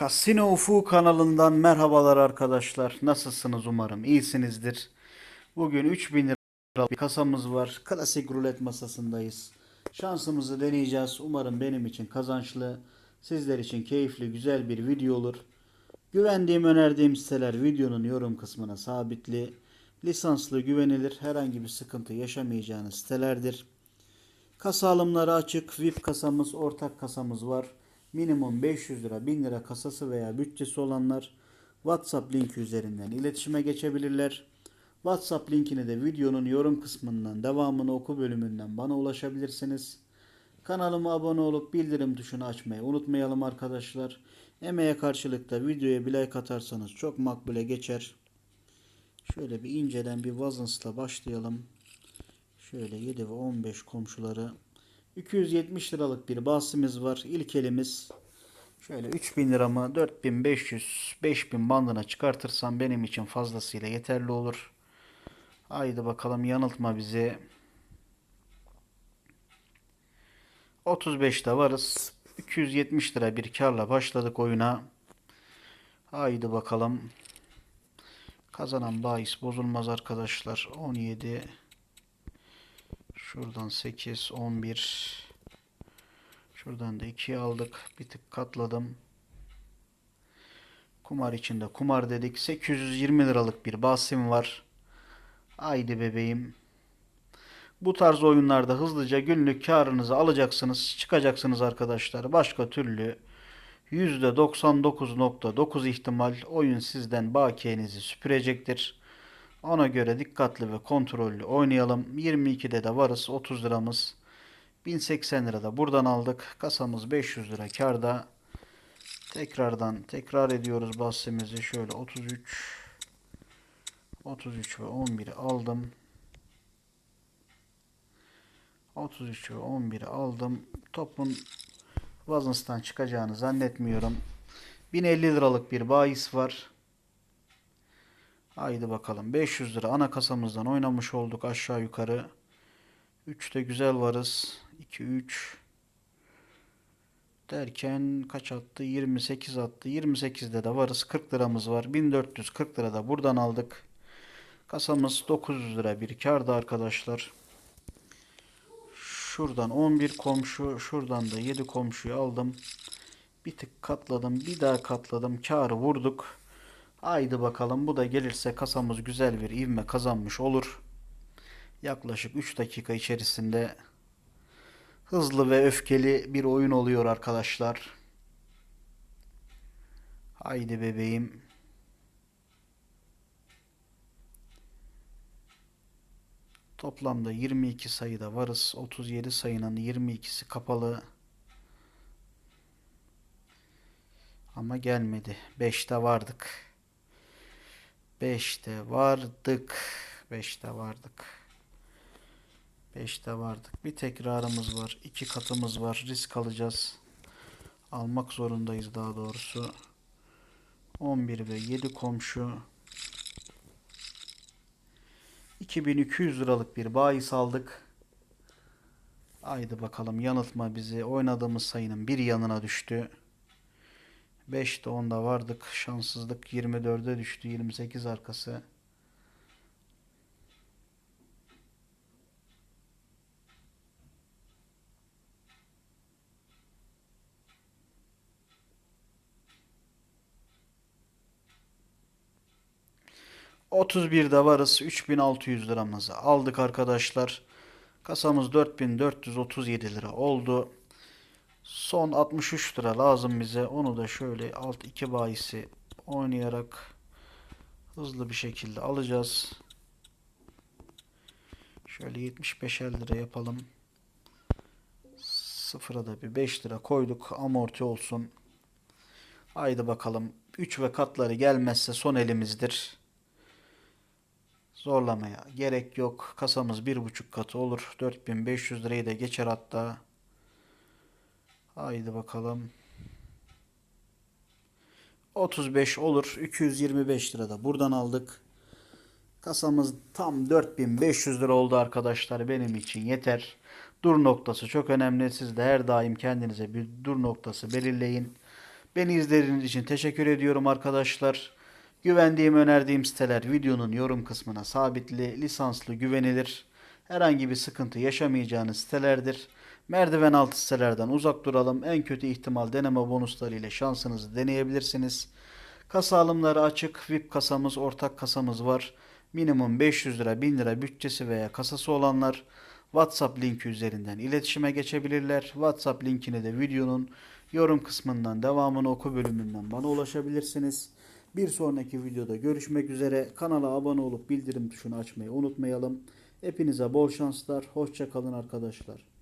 Casino Ufu kanalından merhabalar arkadaşlar. Nasılsınız umarım iyisinizdir. Bugün 3000 lira bir kasamız var. Klasik rulet masasındayız. Şansımızı deneyeceğiz. Umarım benim için kazançlı, sizler için keyifli, güzel bir video olur. Güvendiğim, önerdiğim siteler videonun yorum kısmına sabitli. Lisanslı, güvenilir, herhangi bir sıkıntı yaşamayacağınız sitelerdir. Kasa alımları açık. VIP kasamız, ortak kasamız var. Minimum 500 lira, 1000 lira kasası veya bütçesi olanlar WhatsApp linki üzerinden iletişime geçebilirler. WhatsApp linkini de videonun yorum kısmından devamını oku bölümünden bana ulaşabilirsiniz. Kanalıma abone olup bildirim tuşunu açmayı unutmayalım arkadaşlar. Emeğe karşılık da videoya bir like atarsanız çok makbule geçer. Şöyle bir inceden bir Wazans'la başlayalım. Şöyle 7 ve 15 komşuları. 270 liralık bir bahsimiz var. İlk elimiz şöyle 3000 liramı 4500 5000 bandına çıkartırsam benim için fazlasıyla yeterli olur. Haydi bakalım yanıltma bizi. 35'te varız. 270 lira bir karla başladık oyuna. Haydi bakalım. Kazanan bahis bozulmaz arkadaşlar. 17 Şuradan 8, 11. Şuradan da 2 aldık. Bir tık katladım. Kumar içinde kumar dedik. 820 liralık bir basim var. Haydi bebeğim. Bu tarz oyunlarda hızlıca günlük karınızı alacaksınız. Çıkacaksınız arkadaşlar. Başka türlü %99.9 ihtimal oyun sizden bakiyenizi süpürecektir. Ona göre dikkatli ve kontrollü oynayalım. 22'de de varız. 30 liramız. 1080 lira da buradan aldık. Kasamız 500 lira karda. Tekrardan tekrar ediyoruz bahsimizi. Şöyle 33 33 ve 11'i aldım. 33 ve 11'i aldım. Topun Wazans'tan çıkacağını zannetmiyorum. 1050 liralık bir bahis var. Haydi bakalım. 500 lira ana kasamızdan oynamış olduk aşağı yukarı. 3'te güzel varız. 2 3 derken kaç attı? 28 attı. 28'de de varız. 40 liramız var. 1440 lira da buradan aldık. Kasamız 900 lira bir kardı arkadaşlar. Şuradan 11 komşu, şuradan da 7 komşuyu aldım. Bir tık katladım, bir daha katladım. Karı vurduk. Haydi bakalım bu da gelirse kasamız güzel bir ivme kazanmış olur. Yaklaşık 3 dakika içerisinde hızlı ve öfkeli bir oyun oluyor arkadaşlar. Haydi bebeğim. Toplamda 22 sayıda varız. 37 sayının 22'si kapalı. Ama gelmedi. 5'te vardık. 5'te vardık. 5'te vardık. 5'te vardık. Bir tekrarımız var. iki katımız var. Risk alacağız. Almak zorundayız daha doğrusu. 11 ve 7 komşu. 2200 liralık bir bahis aldık. Haydi bakalım yanıltma bizi. Oynadığımız sayının bir yanına düştü. 5'te 10'da vardık. Şanssızlık 24'e düştü. 28 arkası. ...31'de varız. 3600 liramızı aldık arkadaşlar. Kasamız 4437 lira oldu. Son 63 lira lazım bize. Onu da şöyle alt iki bahisi oynayarak hızlı bir şekilde alacağız. Şöyle 75'er lira yapalım. Sıfıra da bir 5 lira koyduk. Amorti olsun. Haydi bakalım. 3 ve katları gelmezse son elimizdir. Zorlamaya gerek yok. Kasamız 1,5 katı olur. 4500 lirayı da geçer hatta. Haydi bakalım. 35 olur. 225 lira da buradan aldık. Kasamız tam 4500 lira oldu arkadaşlar. Benim için yeter. Dur noktası çok önemli. Siz de her daim kendinize bir dur noktası belirleyin. Beni izlediğiniz için teşekkür ediyorum arkadaşlar. Güvendiğim, önerdiğim siteler videonun yorum kısmına sabitli, lisanslı, güvenilir. Herhangi bir sıkıntı yaşamayacağınız sitelerdir. Merdiven altı sitelerden uzak duralım. En kötü ihtimal deneme bonusları ile şansınızı deneyebilirsiniz. Kasa alımları açık. VIP kasamız, ortak kasamız var. Minimum 500 lira, 1000 lira bütçesi veya kasası olanlar WhatsApp linki üzerinden iletişime geçebilirler. WhatsApp linkini de videonun yorum kısmından devamını oku bölümünden bana ulaşabilirsiniz. Bir sonraki videoda görüşmek üzere. Kanala abone olup bildirim tuşunu açmayı unutmayalım. Hepinize bol şanslar. Hoşça kalın arkadaşlar.